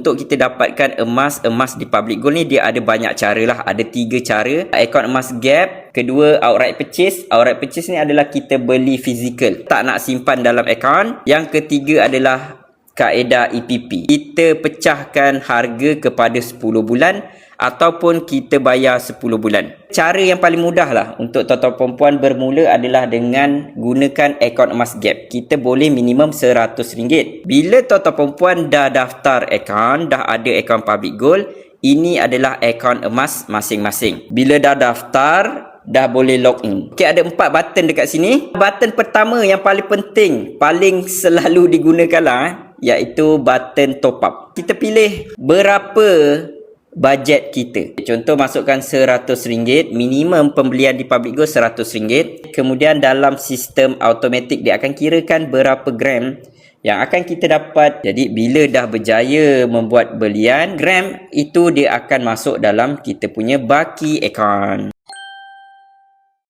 untuk kita dapatkan emas emas di public gold ni dia ada banyak cara lah. Ada tiga cara. Akaun emas gap. Kedua outright purchase. Outright purchase ni adalah kita beli fizikal tak nak simpan dalam akaun yang ketiga adalah kaedah EPP kita pecahkan harga kepada 10 bulan ataupun kita bayar 10 bulan. Cara yang paling mudah lah untuk tuan-tuan perempuan bermula adalah dengan gunakan akaun emas gap. Kita boleh minimum RM100. Bila tuan-tuan perempuan dah daftar akaun, dah ada akaun public gold, ini adalah akaun emas masing-masing. Bila dah daftar, dah boleh login. Okay, ada empat button dekat sini. Button pertama yang paling penting, paling selalu digunakan lah, eh, iaitu button top up. Kita pilih berapa bajet kita. Contoh masukkan RM100, minimum pembelian di public gold RM100. Kemudian dalam sistem automatik dia akan kirakan berapa gram yang akan kita dapat. Jadi bila dah berjaya membuat belian, gram itu dia akan masuk dalam kita punya baki account.